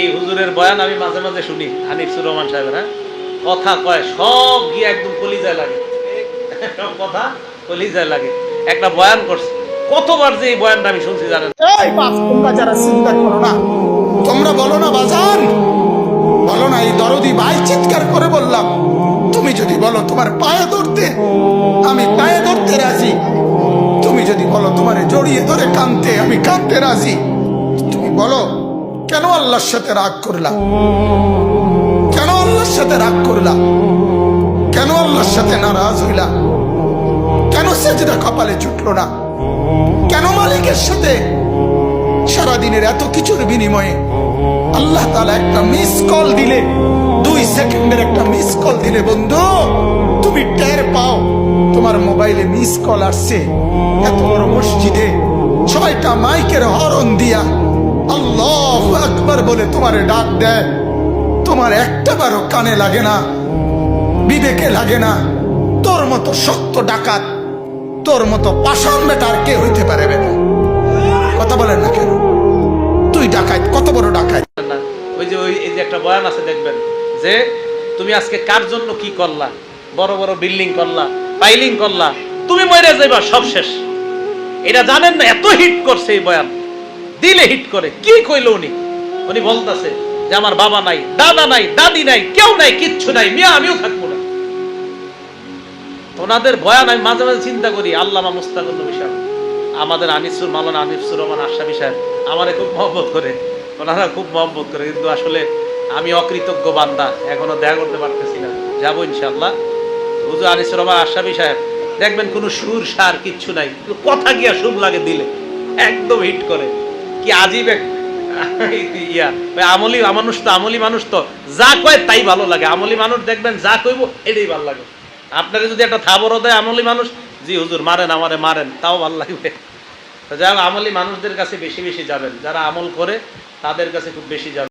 এই হুজুরের বয়ান আমি মাঝে মাঝে শুনি, হানিফ সুর রহমান সাহেবের হ্যাঁ? কথা কয়, সব গিয়ে একদম কলিজায় লাগে। সব কথা কলিজায় লাগে। একটা বয়ান করছে। কতবার যে এই বয়ানটা আমি শুনছি জানেন? এই তোমরা যারা চিন্তা করো না, তোমরা বলো না বাজান। বলো না এই দরদি ভাই চিৎকার করে বললাম, তুমি যদি বলো তোমার পায়ে ধরতে, আমি পায়ে ধরতে রাজি। তুমি যদি বলো তোমার জড়িয়ে ধরে কানতে আমি কানতে রাজি। তুমি বলো কেন আল্লাহর সাথে রাগ করলাম কেন আল্লাহর সাথে রাগ করলাম কেন আল্লাহর সাথে নারাজ হইলা? কেন সেজদা কপালে জুটলো না? কেন মালিকের সাথে সারাদিনের এত কিছুর বিনিময়ে আল্লাহ তালা একটা মিস কল দিলে, দুই সেকেন্ডের একটা মিস কল দিলে, বন্ধু, তুমি টের পাও, তোমার মোবাইলে মিস কল আসছে। এত বড় মসজিদে ছয়টা মাইকের হরন দিয়া আকবার বলে তোমারে ডাক দেয়, তোমার একটা বারো কানে লাগে না, বিবেকে লাগে না। তোর মতো শক্ত ডাকাত, তোর মতো পাষাণ বেটা আর কে হইতে পারে বেটা? কথা বলেন না কেন? তুই ডাকাত, কত বড় ডাকাত? না ওই যে ওই এই যে একটা বয়ান আছে, দেখবেন, যে তুমি আজকে কার জন্য কি করলা? বড় বড় বিল্ডিং করলা, পাইলিং করলা, তুমি মরে যাইবা, সব শেষ। এটা জানেন না, এত হিট করছে এই বয়ান। দিলে হিট করে, কি কইলো উনি? উনি বলতাছে যে আমার বাবা নাই, দাদা নাই, দাদি নাই, কেউ নাই, কিচ্ছু নাই, মিয়া আমিও থাকব না। ওনাদের বয়ান আমি মাঝে মাঝে চিন্তা করি, আল্লামা মুস্তাকুল নবী সাহেব, আমাদের আনিসুর মালানা আনিসুর রহমান আশাবি সাহেব, আমারে খুব মহব্বত করে, ওনারা খুব মহব্বত করে, কিন্তু আসলে আমি অকৃতজ্ঞ বান্দা, এখনও দেখা করতে পারতেছি না। যাব ইনশাল্লাহ হুজুর আনিসুর রহমান আশাবি সাহেব, দেখবেন কোনো সুর, সার, কিচ্ছু নাই কথা গিয়া সুর লাগে দিলে, একদম হিট করে। কি আজীব এক আমলি মানুষ তো, আমলি মানুষ তো। যা কয় তাই ভালো লাগে। আমলি মানুষ দেখবেন যা কইব, এটাই ভালো লাগে। আপনারা যদি একটা থাবর দেয় আমলি মানুষ, জি, হুজুর, মারেন, আমারে মারেন, তাও ভালো লাগবে। যাই হোক, আমলি মানুষদের কাছে বেশি বেশি যাবেন। যারা আমল করে, তাদের কাছে খুব বেশি যাবেন।